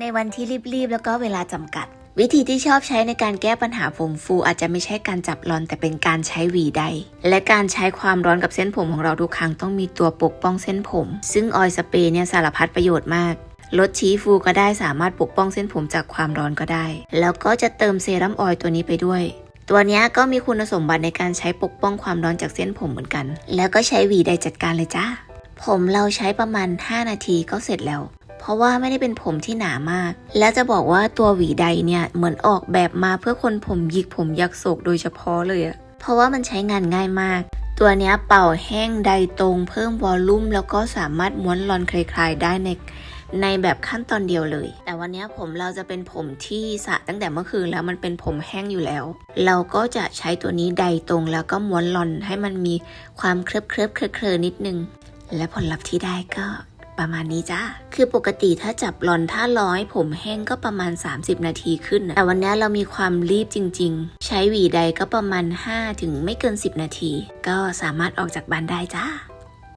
ในวันที่รีบๆ แล้วก็เวลาจำกัด วิธีที่ชอบใช้ในการแก้ปัญหาผมฟู อาจจะไม่ใช่การจับรอนแต่เป็นการใช้หวีใด และการใช้ความร้อนกับเส้นผมของเราทุกครั้งต้องมีตัวปกป้องเส้นผม ซึ่งออยล์สเปรย์เนี่ยสารพัดประโยชน์มากลดชี้ฟูก็ได้สามารถปกป้องเส้นผมจากความร้อนก็ได้ แล้วก็จะเติมเซรั่มออยล์ตัวนี้ไปด้วย ตัวนี้ก็มีคุณสมบัติในการใช้ปกป้องความร้อนจากเส้นผมเหมือนกัน แล้วก็ใช้หวีใดจัดการเลยจ้าผมเราใช้ประมาณ 5 นาทีก็เสร็จแล้ว เพราะว่าไม่ได้เป็นผมที่หนามาก แล้วจะบอกว่าตัวหวีใดเนี่ยเหมือนออกแบบมาเพื่อคนผมหยิกผมยักโศกโดยเฉพาะเลยอะเพราะว่ามันใช้งานง่ายมาก ตัวนี้เป่าแห้งใดตรงเพิ่มวอลลุ่มแล้วก็สามารถม้วนรอนคลายๆได้ในในแบบขั้นตอนเดียวเลย แต่วันนี้ผมเราจะเป็นผมที่สระตั้งแต่เมื่อคืนแล้วมันเป็นผมแห้งอยู่แล้ว เราก็จะใช้ตัวนี้ใดตรงแล้วก็ม้วนรอนให้มันมีความเคลิบเคลิบเคลอนิดนึง และผลลัพธ์ที่ได้ก็ ประมาณนี้จ้าคือปกติถ้าจับหลอนถ้าร้อย ผมแห้งก็ประมาณ 30 นาทีขึ้นนะแต่วันนี้เรามีความรีบจริง ๆ ใช้หวีใดก็ประมาณ 5 ถึงไม่เกิน 10 นาที ก็สามารถออกจากบ้านได้จ้า